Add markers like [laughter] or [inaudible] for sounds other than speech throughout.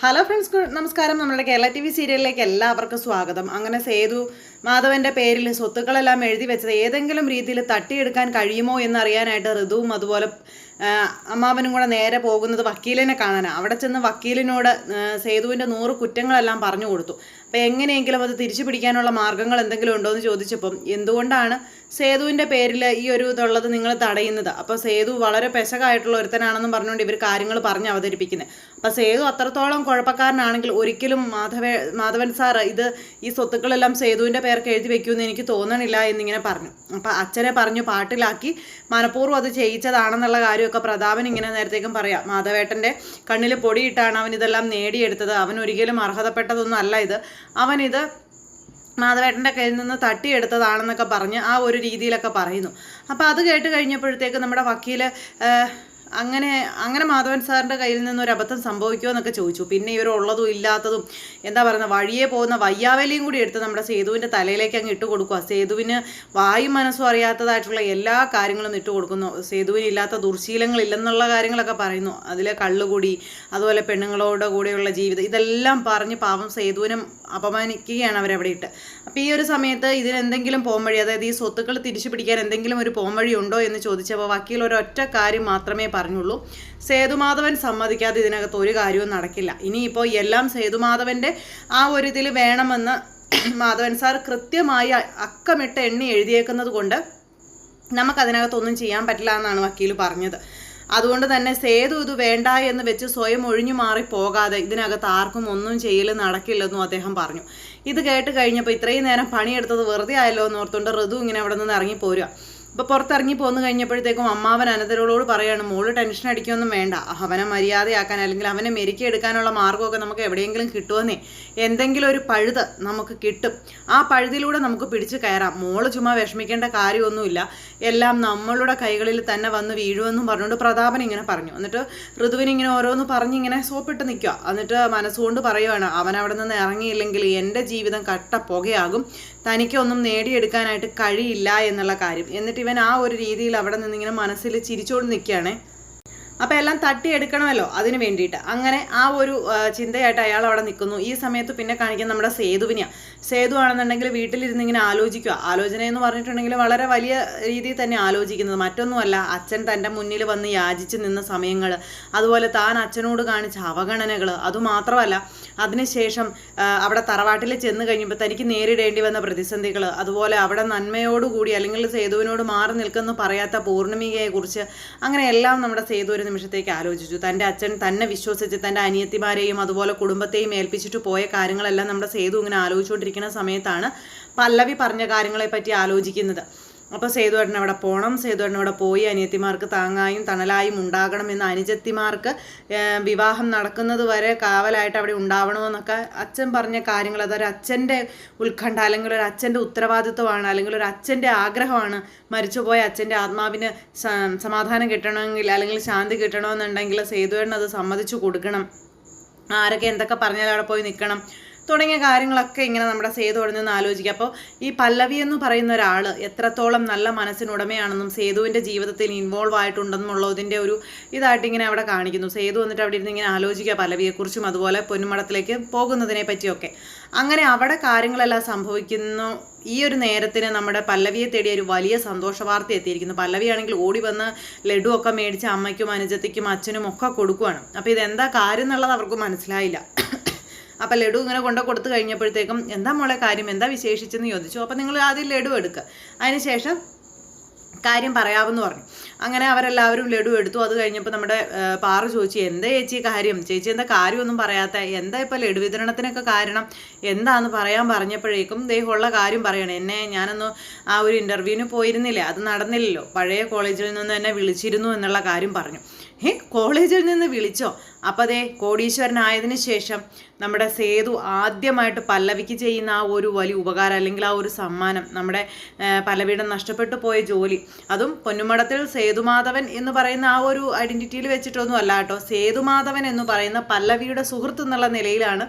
Hello friends നമസ്കാരം. നമ്മുടെ Kerala T V സീരിയലിലേക്ക് എല്ലാവർക്കും സ്വാഗതം. അങ്ങനെ സേതു മാധവന്റെ പേരിൽ സ്വത്തുക്കളെല്ലാം എഴുതി വെച്ചത് ഏതെങ്കിലും രീതിയിൽ തട്ടിയെടുക്കാൻ കഴിയുമോ എന്നറിയാനായിട്ട് ഋതുവും അതുപോലെ അമ്മാവനും കൂടെ നേരെ പോകുന്നത് വക്കീലിനെ കാണാനാണ് അവിടെ ചെന്ന് വക്കീലിനോട് സേതുവിന്റെ നൂറ് കുറ്റങ്ങളെല്ലാം പറഞ്ഞു കൊടുത്തു. അപ്പോൾ എങ്ങനെയെങ്കിലും അത് തിരിച്ചു പിടിക്കാനുള്ള മാർഗങ്ങൾ എന്തെങ്കിലും ഉണ്ടോ എന്ന് ചോദിച്ചപ്പം എന്തുകൊണ്ടാണ് സേതുവിന്റെ പേരിൽ ഈ ഒരു ഇതുള്ളത് നിങ്ങൾ തടയുന്നത്? അപ്പോൾ സേതു വളരെ പെശകായിട്ടുള്ള ഒരുത്തനാണെന്നും പറഞ്ഞുകൊണ്ട് ഇവർ കാര്യങ്ങൾ പറഞ്ഞ് അവതരിപ്പിക്കുന്നത് അപ്പോൾ സേതു അത്രത്തോളം കുഴപ്പക്കാരനാണെങ്കിൽ ഒരിക്കലും മാധവ മാധവൻ സാർ ഇത് ഈ സ്വത്തുക്കളെല്ലാം സേതുവിന്റെ പേർക്ക് എഴുതി വെക്കുമെന്ന് എനിക്ക് തോന്നണില്ല എന്നിങ്ങനെ പറഞ്ഞു. അപ്പോൾ അച്ഛനെ പറഞ്ഞു പാട്ടിലാക്കി മനഃപൂർവം അത് ചെയ്യിച്ചതാണെന്നുള്ള കാര്യമൊക്കെ പ്രതാപൻ ഇങ്ങനെ നേരത്തേക്കും പറയാം. മാധവേട്ടന്റെ കണ്ണിൽ പൊടിയിട്ടാണ് അവൻ ഇതെല്ലാം നേടിയെടുത്തത്. അവൻ ഒരിക്കലും അർഹതപ്പെട്ടതൊന്നും അല്ല ഇത്. അവനിത് മാധവേട്ടന്റെ കയ്യിൽ നിന്ന് തട്ടിയെടുത്തതാണെന്നൊക്കെ പറഞ്ഞ് ആ ഒരു രീതിയിലൊക്കെ പറയുന്നു. അപ്പോൾ അത് കേട്ട് കഴിഞ്ഞപ്പോഴത്തേക്ക് നമ്മുടെ വക്കീൽ ഏഹ്, അങ്ങനെ അങ്ങനെ മാധവൻ സാറിന്റെ കയ്യിൽ നിന്ന് ഒരു അബദ്ധം സംഭവിക്കുമോ എന്നൊക്കെ ചോദിച്ചു. പിന്നെ ഇവർ ഉള്ളതും ഇല്ലാത്തതും എന്താ പറയുന്നത് വഴിയെ പോകുന്ന വയ്യാവലിയും കൂടി എടുത്ത് നമ്മുടെ സേതുവിന്റെ തലയിലേക്ക് അങ്ങ് ഇട്ട് കൊടുക്കുക സേതുവിന് വായും മനസ്സും അറിയാത്തതായിട്ടുള്ള എല്ലാ കാര്യങ്ങളും ഇട്ട് കൊടുക്കുന്നു. സേതുവിന് ഇല്ലാത്ത ദുർശീലങ്ങളില്ലെന്നുള്ള കാര്യങ്ങളൊക്കെ പറയുന്നു. അതിലെ കള്ളുകൂടി അതുപോലെ പെണ്ണുങ്ങളോട് കൂടെയുള്ള ജീവിതം ഇതെല്ലാം പറഞ്ഞ് പാവം സേതുവിനും അപമാനിക്കുകയാണ് അവരവിടെ ഇട്ട്. അപ്പോൾ ഈ ഒരു സമയത്ത് ഇതിനെന്തെങ്കിലും പോംവഴി അതായത് ഈ സ്വത്തുക്കൾ തിരിച്ചു പിടിക്കാൻ എന്തെങ്കിലും ഒരു പോംവഴി ഉണ്ടോ എന്ന് ചോദിച്ചപ്പോൾ വക്കീൽ ഒരൊറ്റ കാര്യം മാത്രമേ പറഞ്ഞുള്ളൂ. സേതുമാധവൻ സമ്മതിക്കാതെ ഇതിനകത്ത് ഒരു കാര്യവും നടക്കില്ല. ഇനിയിപ്പോൾ എല്ലാം സേതുമാധവന്റെ ആ ഒരു ഇതിൽ വേണമെന്ന് [clears throat] മാധവൻ സാർ കൃത്യമായി അക്കമിട്ട് എണ്ണി എഴുതിയേക്കുന്നത് കൊണ്ട് നമുക്കതിനകത്തൊന്നും ചെയ്യാൻ പറ്റില്ല എന്നാണ് വക്കീൽ പറഞ്ഞത്. അതുകൊണ്ട് തന്നെ സേതു ഇത് വേണ്ട എന്ന് വെച്ച് സ്വയം ഒഴിഞ്ഞു മാറി പോകാതെ ഇതിനകത്ത് ആർക്കും ഒന്നും ചെയ്യൽ നടക്കില്ലെന്നും അദ്ദേഹം പറഞ്ഞു. ഇത് കേട്ട് കഴിഞ്ഞപ്പോൾ ഇത്രയും നേരം പണിയെടുത്തത് വെറുതെ ആയല്ലോ എന്ന് ഓർത്തുകൊണ്ട് ഋതു ഇങ്ങനെ അവിടെ നിന്ന് ഇറങ്ങി പോരുക ഇപ്പോൾ പുറത്തിറങ്ങി പോന്നു കഴിഞ്ഞപ്പോഴത്തേക്കും അമ്മാവൻ അനന്തരോളോട് പറയാണ് മോൾ ടെൻഷൻ അടിക്കൊന്നും വേണ്ട. അവനെ മര്യാദയാക്കാൻ അല്ലെങ്കിൽ അവനെ മെരുക്കി എടുക്കാനുള്ള മാർഗമൊക്കെ നമുക്ക് എവിടെയെങ്കിലും കിട്ടുമെന്നേ. എന്തെങ്കിലും ഒരു പഴുത് നമുക്ക് കിട്ടും. ആ പഴുതിലൂടെ നമുക്ക് പിടിച്ചു കയറാം. മോൾ ചുമ്മാ വിഷമിക്കേണ്ട കാര്യമൊന്നുമില്ല. എല്ലാം നമ്മളുടെ കൈകളിൽ തന്നെ വന്ന് വീഴുമെന്നും പറഞ്ഞുകൊണ്ട് പ്രതാപൻ ഇങ്ങനെ പറഞ്ഞു. എന്നിട്ട് ഋതുവിനിങ്ങനെ ഓരോന്ന് പറഞ്ഞിങ്ങനെ സോപ്പിട്ട് നിൽക്കുക. എന്നിട്ട് മനസ്സുകൊണ്ട് പറയുവാണ് അവൻ അവിടെ നിന്ന് ഇറങ്ങിയില്ലെങ്കിൽ എന്റെ ജീവിതം കട്ട പുകയാകും. തനിക്കൊന്നും നേടിയെടുക്കാനായിട്ട് കഴിയില്ല എന്നുള്ള കാര്യം. എന്നിട്ട് ഇവൻ ആ ഒരു രീതിയിൽ അവിടെ നിന്നിങ്ങനെ മനസ്സിൽ ചിരിച്ചുകൊണ്ട് നിൽക്കുകയാണേ അപ്പോൾ എല്ലാം തട്ടിയെടുക്കണമല്ലോ അതിന് വേണ്ടിയിട്ട്. അങ്ങനെ ആ ഒരു ചിന്തയായിട്ട് അയാൾ അവിടെ നിൽക്കുന്നു. ഈ സമയത്ത് പിന്നെ കാണിക്കുന്ന നമ്മുടെ സേതുവിനെയാണ് സേതു ആണെന്നുണ്ടെങ്കിൽ വീട്ടിലിരുന്ന് ഇങ്ങനെ ആലോചിക്കുക. ആലോചന എന്ന് പറഞ്ഞിട്ടുണ്ടെങ്കിൽ വളരെ വലിയ രീതിയിൽ തന്നെ ആലോചിക്കുന്നത്. മറ്റൊന്നുമല്ല അച്ഛൻ തന്റെ മുന്നിൽ വന്ന് യാചിച്ച് നിന്ന സമയങ്ങൾ. അതുപോലെ താൻ അച്ഛനോട് കാണിച്ച അവഗണനകൾ. അതുമാത്രമല്ല അതിനുശേഷം അവിടെ തറവാട്ടിൽ ചെന്ന് കഴിഞ്ഞപ്പോൾ തനിക്ക് നേരിടേണ്ടി വന്ന പ്രതിസന്ധികൾ. അതുപോലെ അവിടെ നന്മയോടുകൂടി അല്ലെങ്കിൽ സേതുവിനോട് മാറി നിൽക്കുന്നു പറയാത്ത പൂർണിമയെക്കുറിച്ച് അങ്ങനെ എല്ലാം നമ്മുടെ സേതു ഒരു നിമിഷത്തേക്ക് ആലോചിച്ചു. തന്റെ അച്ഛൻ തന്നെ വിശ്വസിച്ച് തന്റെ അനിയത്തിമാരെയും അതുപോലെ കുടുംബത്തെയും ഏൽപ്പിച്ചിട്ട് പോയ കാര്യങ്ങളെല്ലാം നമ്മുടെ സേതു ഇങ്ങനെ ആലോചിച്ചുകൊണ്ടിരിക്കുന്ന സമയത്താണ് പല്ലവി പറഞ്ഞ കാര്യങ്ങളെപ്പറ്റി ആലോചിക്കുന്നത്. അപ്പോൾ സേതുവേട്ടൻ അവിടെ പോകണം സേതുവേട്ടൻ അവിടെ പോയി അനിയത്തിമാർക്ക് താങ്ങായും തണലായും ഉണ്ടാകണമെന്ന് അനുജത്തിമാർക്ക് വിവാഹം നടക്കുന്നത് വരെ കാവലായിട്ട് അവിടെ ഉണ്ടാവണമെന്നൊക്കെ അച്ഛൻ പറഞ്ഞ കാര്യങ്ങൾ. അതൊരു അച്ഛന്റെ ഉത്കണ്ഠ അല്ലെങ്കിൽ ഒരു അച്ഛന്റെ ഉത്തരവാദിത്വമാണ് അല്ലെങ്കിൽ ഒരു അച്ഛന്റെ ആഗ്രഹമാണ് മരിച്ചുപോയ അച്ഛന്റെ ആത്മാവിന് സമാധാനം കിട്ടണമെങ്കിൽ അല്ലെങ്കിൽ ശാന്തി കിട്ടണമെന്നുണ്ടെങ്കിൽ സേതുവേട്ടൻ അത് സമ്മതിച്ചു കൊടുക്കണം. ആരൊക്കെ എന്തൊക്കെ പറഞ്ഞാൽ അവിടെ പോയി നിൽക്കണം. തുടങ്ങിയ കാര്യങ്ങളൊക്കെ ഇങ്ങനെ നമ്മുടെ സേതു അവിടെ നിന്ന് ആലോചിക്കുക അപ്പോൾ ഈ പല്ലവി എന്ന് പറയുന്ന ഒരാൾ എത്രത്തോളം നല്ല മനസ്സിനുടമയാണെന്നും സേതുവിന്റെ ജീവിതത്തിൽ ഇൻവോൾവ് ആയിട്ടുണ്ടെന്നുള്ളതിന്റെ ഒരു ഇതായിട്ട് ഇങ്ങനെ അവിടെ കാണിക്കുന്നു. സേതു വന്നിട്ട് അവിടെ ഇരുന്ന് ഇങ്ങനെ ആലോചിക്കുക പല്ലവിയെക്കുറിച്ചും അതുപോലെ പൊന്നുമടത്തിലേക്ക് പോകുന്നതിനെ പറ്റിയൊക്കെ. അങ്ങനെ അവിടെ കാര്യങ്ങളെല്ലാം സംഭവിക്കുന്നു. ഈ ഒരു നേരത്തിന് നമ്മുടെ പല്ലവിയെ തേടിയ ഒരു വലിയ സന്തോഷ വാർത്ത എത്തിയിരിക്കുന്നു. പല്ലവിയാണെങ്കിൽ ഓടി വന്ന് ലഡു ഒക്കെ മേടിച്ച് അമ്മയ്ക്കും അനുജത്തിക്കും അച്ഛനും ഒക്കെ കൊടുക്കുവാണ്. അപ്പോൾ ഇതെന്താ കാര്യം എന്നുള്ളത് അവർക്ക് മനസ്സിലായില്ല. അപ്പം ലഡു ഇങ്ങനെ കൊണ്ടു കൊടുത്തു കഴിഞ്ഞപ്പോഴത്തേക്കും എന്താ മോളെ കാര്യം? എന്താ വിശേഷിച്ചെന്ന് ചോദിച്ചു. അപ്പോൾ നിങ്ങൾ ആദ്യം ലഡു എടുക്കുക അതിനുശേഷം കാര്യം പറയാമെന്ന് പറഞ്ഞു. അങ്ങനെ അവരെല്ലാവരും ലഡു എടുത്തു. അത് കഴിഞ്ഞപ്പോൾ നമ്മുടെ പാറു ചോദിച്ചു എന്താ ചേച്ചി കാര്യം? ചേച്ചി എന്താ കാര്യമൊന്നും പറയാത്ത? എന്താ ഇപ്പോൾ ലഡു വിതരണത്തിനൊക്കെ കാരണം? എന്താന്ന് പറയാൻ പറഞ്ഞപ്പോഴേക്കും ദൈവമുള്ള കാര്യം പറയണം. എന്നെ ഞാനൊന്ന് ആ ഒരു ഇന്റർവ്യൂവിന് പോയിരുന്നില്ലേ? അത് നടന്നില്ലല്ലോ. പഴയ കോളേജിൽ നിന്ന് എന്നെ വിളിച്ചിരുന്നു എന്നുള്ള കാര്യം പറഞ്ഞു. ഏ കോളേജിൽ നിന്ന് വിളിച്ചോ? അപ്പോൾ അതേ കോടീശ്വരനായതിന് ശേഷം നമ്മുടെ സേതു ആദ്യമായിട്ട് പല്ലവിക്ക് ചെയ്യുന്ന ആ ഒരു വലിയ ഉപകാരം അല്ലെങ്കിൽ ആ ഒരു സമ്മാനം നമ്മുടെ പല്ലവിയുടെ നഷ്ടപ്പെട്ടു പോയ ജോലി അതും പൊന്നുമടത്തിൽ സേതുമാധവൻ എന്ന് പറയുന്ന ആ ഒരു ഐഡന്റിറ്റിയിൽ വെച്ചിട്ടൊന്നും അല്ല കേട്ടോ. സേതുമാധവൻ എന്ന് പറയുന്ന പല്ലവിയുടെ സുഹൃത്ത് എന്നുള്ള നിലയിലാണ്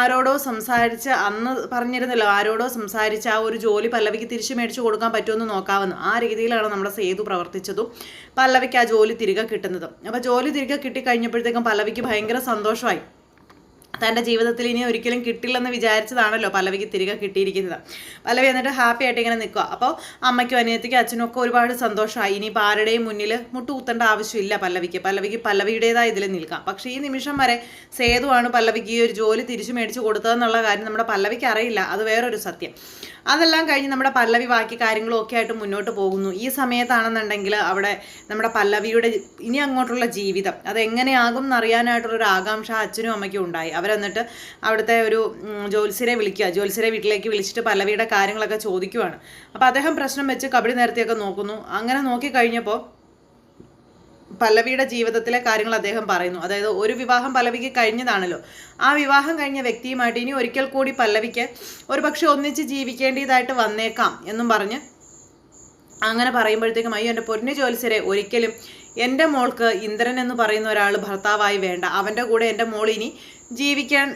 ആരോടോ സംസാരിച്ച് അന്ന് പറഞ്ഞിരുന്നല്ലോ ആരോടോ സംസാരിച്ച് ആ ഒരു ജോലി പല്ലവിക്ക് തിരിച്ചു മേടിച്ചു കൊടുക്കാൻ പറ്റുമെന്ന് നോക്കാവുന്നു ആ രീതിയിലാണ് നമ്മുടെ സേതു പ്രവർത്തിച്ചതും പല്ലവിക്ക് ആ ജോലി തിരികെ കിട്ടുന്നതും. അപ്പോൾ ജോലി തിരികെ കിട്ടിക്കഴിഞ്ഞപ്പോഴത്തേക്കും പല്ലവിക്ക് ഭയങ്കര സന്തോഷമായി. തന്റെ ജീവിതത്തിൽ ഇനി ഒരിക്കലും കിട്ടില്ലെന്ന് വിചാരിച്ചതാണല്ലോ പല്ലവിക്ക് തിരികെ കിട്ടിയിരിക്കുന്നത്. പല്ലവി എന്നിട്ട് ഹാപ്പി ആയിട്ട് ഇങ്ങനെ നിൽക്കുക. അപ്പോൾ അമ്മയ്ക്കും അനിയത്തിക്കും അച്ഛനും ഒക്കെ ഒരുപാട് സന്തോഷമായി. ഇനിയിപ്പോൾ ആരുടെയും മുന്നിൽ മുട്ടുകുത്തേണ്ട ആവശ്യമില്ല പല്ലവിക്ക്. പല്ലവിക്ക് പല്ലവിയുടേതായ ഇതിൽ നിൽക്കാം. പക്ഷേ ഈ നിമിഷം വരെ സേതുവാണ് പല്ലവിക്ക് ഈ ഒരു ജോലി തിരിച്ചു മേടിച്ച് കൊടുത്തതെന്നുള്ള കാര്യം നമ്മുടെ പല്ലവിക്ക് അറിയില്ല. അത് വേറൊരു സത്യം. അതെല്ലാം കഴിഞ്ഞ് നമ്മുടെ പല്ലവി ബാക്കി കാര്യങ്ങളും ഒക്കെ ആയിട്ട് മുന്നോട്ട് പോകുന്നു. ഈ സമയത്താണെന്നുണ്ടെങ്കിൽ അവിടെ നമ്മുടെ പല്ലവിയുടെ ഇനി അങ്ങോട്ടുള്ള ജീവിതം അത് എങ്ങനെയാകും എന്നറിയാനായിട്ടുള്ളൊരു ആകാംക്ഷ അച്ഛനും അമ്മയ്ക്കും ഉണ്ടായി. അവരെന്നിട്ട് അവിടുത്തെ ഒരു ജോത്സ്യരെ വിളിക്കുക. ജോത്സ്യരെ വീട്ടിലേക്ക് വിളിച്ചിട്ട് പല്ലവിയുടെ കാര്യങ്ങളൊക്കെ ചോദിക്കുവാണ്. അപ്പോൾ അദ്ദേഹം പ്രശ്നം വെച്ച് കബഡി നേരത്തെയൊക്കെ നോക്കുന്നു. അങ്ങനെ നോക്കി കഴിഞ്ഞപ്പോൾ പല്ലവിയുടെ ജീവിതത്തിലെ കാര്യങ്ങൾ അദ്ദേഹം പറയുന്നു. അതായത് ഒരു വിവാഹം പല്ലവിക്ക് കഴിഞ്ഞതാണല്ലോ. ആ വിവാഹം കഴിഞ്ഞ വ്യക്തിയുമായിട്ട് ഇനി ഒരിക്കൽ കൂടി പല്ലവിക്ക് ഒരു പക്ഷെ ഒന്നിച്ച് ജീവിക്കേണ്ടതായിട്ട് വന്നേക്കാം എന്നും പറഞ്ഞ് അങ്ങനെ പറയുമ്പോഴത്തേക്കും അയ്യോ എന്റെ പൊന്നു ജോലിസരെ ഒരിക്കലും എന്റെ മോൾക്ക് ഇന്ദ്രൻ എന്ന് പറയുന്ന ഒരാൾ ഭർത്താവായി വേണ്ട. അവന്റെ കൂടെ എന്റെ മോൾ ഇനി ജീവിക്കാൻ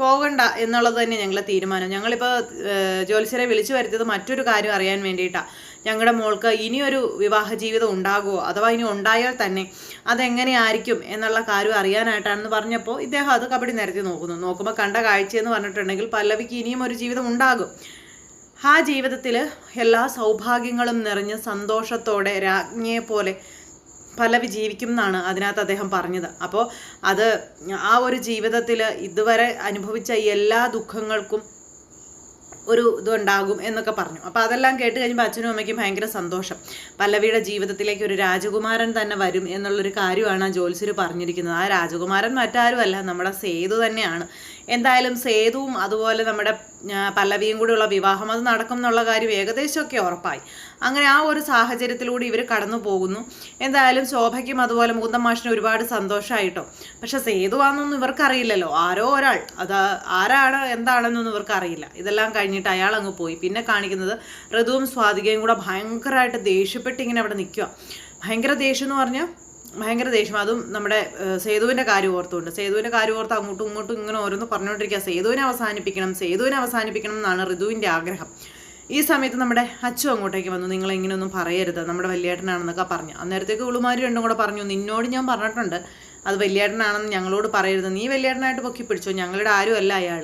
പോകണ്ട എന്നുള്ളത് തന്നെ ഞങ്ങളെ തീരുമാനം. ഞങ്ങളിപ്പോൾ ജ്യോത്സ്യരെ വിളിച്ചു വരുത്തിയത് മറ്റൊരു കാര്യം അറിയാൻ വേണ്ടിയിട്ടാണ് ഞങ്ങളുടെ മോൾക്ക് ഇനിയൊരു വിവാഹ ജീവിതം ഉണ്ടാകുമോ അഥവാ ഇനി ഉണ്ടായാൽ തന്നെ അതെങ്ങനെയായിരിക്കും എന്നുള്ള കാര്യം അറിയാനായിട്ടാണെന്ന് പറഞ്ഞപ്പോൾ ഇദ്ദേഹം അത് കബഡി നിരത്തി നോക്കുന്നു. നോക്കുമ്പോൾ കണ്ട കാഴ്ചയെന്ന് പറഞ്ഞിട്ടുണ്ടെങ്കിൽ പല്ലവിക്ക് ഇനിയും ഒരു ജീവിതം ഉണ്ടാകും. ആ ജീവിതത്തിൽ എല്ലാ സൗഭാഗ്യങ്ങളും നിറഞ്ഞ് സന്തോഷത്തോടെ രാജ്ഞിയെ പോലെ പലവി ജീവിക്കും എന്നാണ് അതിനകത്ത് അദ്ദേഹം പറഞ്ഞത്. അപ്പോൾ അത് ആ ഒരു ജീവിതത്തിൽ ഇതുവരെ അനുഭവിച്ച എല്ലാ ദുഃഖങ്ങൾക്കും ഒരു ഇതുണ്ടാകും എന്നൊക്കെ പറഞ്ഞു. അപ്പോൾ അതെല്ലാം കേട്ട് കഴിയുമ്പോൾ അച്ഛനും അമ്മയ്ക്കും ഭയങ്കര സന്തോഷം. പല്ലവിയുടെ ജീവിതത്തിലേക്ക് ഒരു രാജകുമാരൻ തന്നെ വരും എന്നുള്ളൊരു കാര്യമാണ് ആ ജോത്സ്യർ പറഞ്ഞിരിക്കുന്നത്. ആ രാജകുമാരൻ മറ്റാരുമല്ല നമ്മുടെ സേതു തന്നെയാണ്. എന്തായാലും സേതുവും അതുപോലെ നമ്മുടെ പല്ലവിയും കൂടിയുള്ള വിവാഹം അത് നടക്കും എന്നുള്ള കാര്യം ഏകദേശമൊക്കെ ഉറപ്പായി. അങ്ങനെ ആ ഒരു സാഹചര്യത്തിലൂടെ ഇവർ കടന്നു പോകുന്നു. എന്തായാലും ശോഭയ്ക്കും അതുപോലെ മുകുന്ദം മാഷിനും ഒരുപാട് സന്തോഷമായിട്ടോ പക്ഷെ സേതുവാണെന്നൊന്നും ഇവർക്കറിയില്ലല്ലോ. ആരോ ഒരാൾ. അത് ആരാണ് എന്താണെന്നൊന്നും ഇവർക്കറിയില്ല. ഇതെല്ലാം കഴിഞ്ഞിട്ട് അയാൾ അങ്ങ് പോയി. പിന്നെ കാണിക്കുന്നത് ഋതുവും സ്വാതികയും കൂടെ ഭയങ്കരമായിട്ട് ദേഷ്യപ്പെട്ട് ഇങ്ങനെ അവിടെ നിൽക്കുക ഭയങ്കര ദേഷ്യം എന്ന് പറഞ്ഞാൽ ഭയങ്കര ദേഷ്യം. അതും നമ്മുടെ സേതുവിന്റെ കാര്യം ഓർത്തുകൊണ്ട്. സേതുവിന്റെ കാര്യം ഓർത്ത് അങ്ങോട്ടും ഇങ്ങോട്ടും ഇങ്ങനെ ഓരോന്ന് പറഞ്ഞുകൊണ്ടിരിക്കുക സേതുവിനെ അവസാനിപ്പിക്കണം സേതുവിനെ അവസാനിപ്പിക്കണം എന്നാണ് ഋതുവിന്റെ ആഗ്രഹം. ഈ സമയത്ത് നമ്മുടെ അച്ചു അങ്ങോട്ടേക്ക് വന്നു. നിങ്ങൾ ഇങ്ങനെയൊന്നും പറയരുത്. നമ്മുടെ വലിയേട്ടനാണെന്നൊക്കെ പറഞ്ഞു. അന്നേരത്തേക്ക് ഉളുമാരി രണ്ടും കൂടെ പറഞ്ഞു നിന്നോട് ഞാൻ പറഞ്ഞിട്ടുണ്ട്. അത് വലിയേട്ടനാണെന്ന് ഞങ്ങളോട് പറയരുത്. നീ വലിയേട്ടനായിട്ട് പൊക്കി പിടിച്ചോ ഞങ്ങളുടെ ആരുമല്ല അയാൾ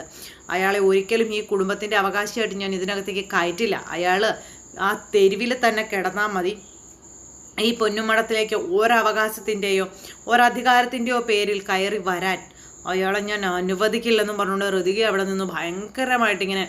അയാളെ ഒരിക്കലും ഈ കുടുംബത്തിന്റെ അവകാശമായിട്ട് ഞാൻ ഇതിനകത്തേക്ക് കയറ്റില്ല. അയാൾ ആ തെരുവിൽ തന്നെ കിടന്നാൽ മതി. ഈ പൊന്നുമടത്തിലേക്ക് ഒരവകാശത്തിന്റെയോ ഒരധികാരത്തിന്റെയോ പേരിൽ കയറി വരാൻ അയാളെ ഞാൻ അനുവദിക്കില്ലെന്നും പറഞ്ഞുകൊണ്ട് ഋതിക അവിടെ നിന്ന് ഭയങ്കരമായിട്ടിങ്ങനെ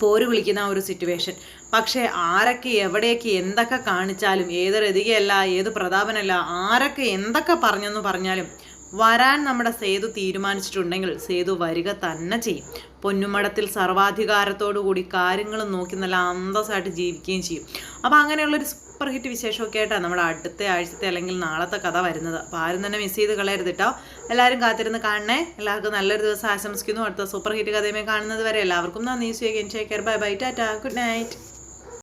പോര് വിളിക്കുന്ന ആ ഒരു സിറ്റുവേഷൻ പക്ഷേ ആരൊക്കെ എവിടെയൊക്കെ എന്തൊക്കെ കാണിച്ചാലും ഏത് രതികയല്ല ഏത് പ്രതാപനല്ല ആരൊക്കെ എന്തൊക്കെ പറഞ്ഞെന്ന് പറഞ്ഞാലും വരാൻ നമ്മുടെ സേതു തീരുമാനിച്ചിട്ടുണ്ടെങ്കിൽ സേതു വരിക തന്നെ ചെയ്യും. പൊന്നുമടത്തിൽ സർവാധികാരത്തോടു കൂടി കാര്യങ്ങളും നോക്കി നല്ല അന്തസ്സായിട്ട് ജീവിക്കുകയും ചെയ്യും. അപ്പോൾ അങ്ങനെയുള്ളൊരു സൂപ്പർ ഹിറ്റ് വിശേഷമൊക്കെ ആയിട്ടാണ് നമ്മുടെ അടുത്ത ആഴ്ചത്തെ അല്ലെങ്കിൽ നാളത്തെ കഥ വരുന്നത്. അപ്പോൾ ആരും തന്നെ മിസ് ചെയ്ത് കളയരുത് കേട്ടോ എല്ലാവരും കാത്തിരുന്ന് കാണണേ. എല്ലാവർക്കും നല്ലൊരു ദിവസം ആശംസിക്കുന്നു. അടുത്ത സൂപ്പർ ഹിറ്റ് കഥയുമേ കാണുന്നത് വരെ എല്ലാവർക്കും നന്ദി. സ്വീകരിക്കും bye bye tata good night